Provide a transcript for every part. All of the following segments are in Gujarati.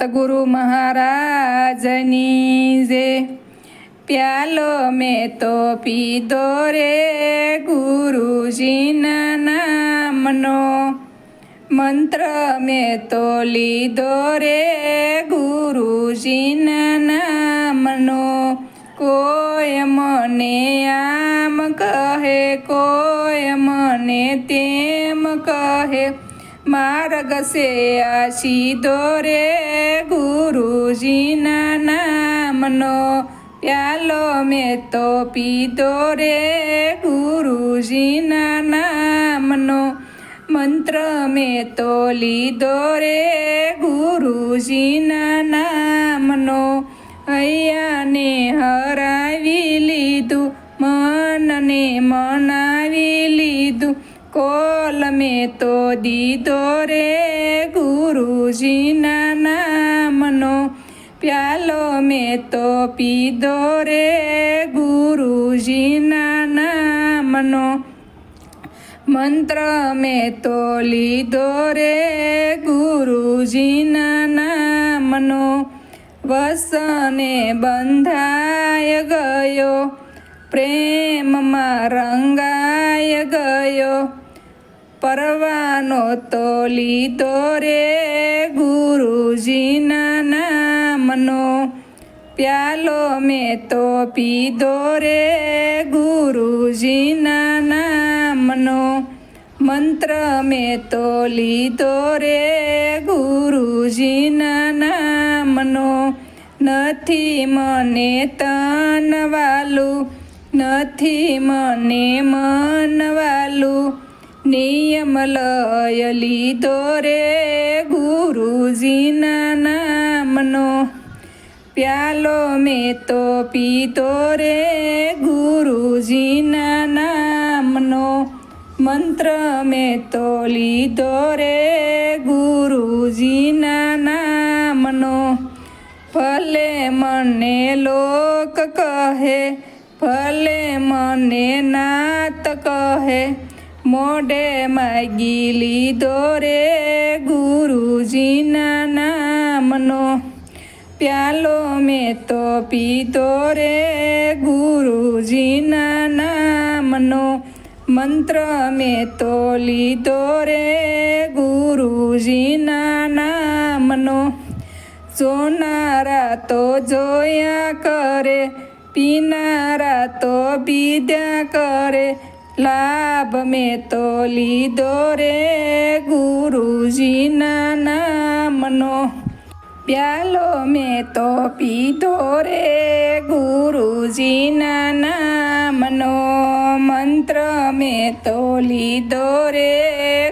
સતગુરુ મહારાજની જે પ્યાલો મેં તો પીધો રે ગુરુજીના નામનો. મંત્ર મેં તો લીધો રે ગુરુજીના નામનો. કોઈ મને આમ કહે, કોઈ મને તેમ કહે માર્ગ સે આ રે ગુરુજીના નામનો પ્યાલો મેં તો પીધો રે ગુરુજીના નામનો મંત્ર મેં તો લીધો રે ગુરુજીના નામનો હૈયાને હરાવી લીધું, મનને મનાવી લીધું કોલ મેં તો દીધો રે ગુરુજીના નામનો. પ્યાલો મેં તો પીધો રે ગુરુજીના નામનો. મંત્ર મેં તો લીધો રે ગુરુજીના નામનો. વસને બંધાય ગયો, પ્રેમમાં રંગાય ગયો. પરવાનો તો લીધો ગુરુજીના નામનો. પ્યાલો મેં તો પીધો રે ગુરુજીના નામનો. મંત્ર મેં તો લીધો ગુરુજીના નામનો. નથી મને તન વાલું નથી મને મન વાલું નિયમ લય લીધો રે ગુરુજીના નામનો. પ્યાલો મેં તો પીતો રે ગુરુજીના નામનો. મંત્ર મેં તો લીધો રે ગુરુજીના નામનો. ભલે મને લોક કહે, ભલે મને નાત કહે મોઢે માગી લીધો રે ગુરુજીના નામનો. પ્યાલો મેં તો પીધો રે ગુરુજીના નામનો. મંત્ર મેં તો લીધો રે ગુરુજીના નામનો. જોનારા તો જોયા કરે, પીનારા તો પીધ્યા કરે. લાભ મેં તો લીધો રે ગુરુજીના નામનો. પ્યાલો મેં તો પીધો રે ગુરુજીના નામનો. મંત્ર મેં તો લીધો રે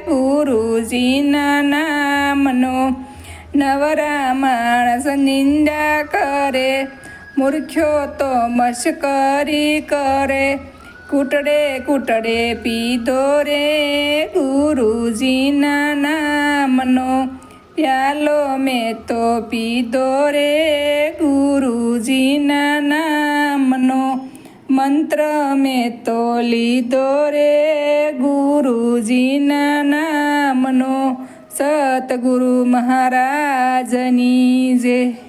ગુરુજીના નામનો. નવરા માણસ નિંદા કરે, મૂર્ખ્યો તો મશ્કરી કરે. કૂટડે કૂટડે પીધો રે ગુરુજીના નામનો. પ્યાલો મેં તો પીધો રે ગુરુજીના નામનો. મંત્ર મેં તો લીધો રે ગુરુજીના નામનો. સતગુરુ મહારાજની જય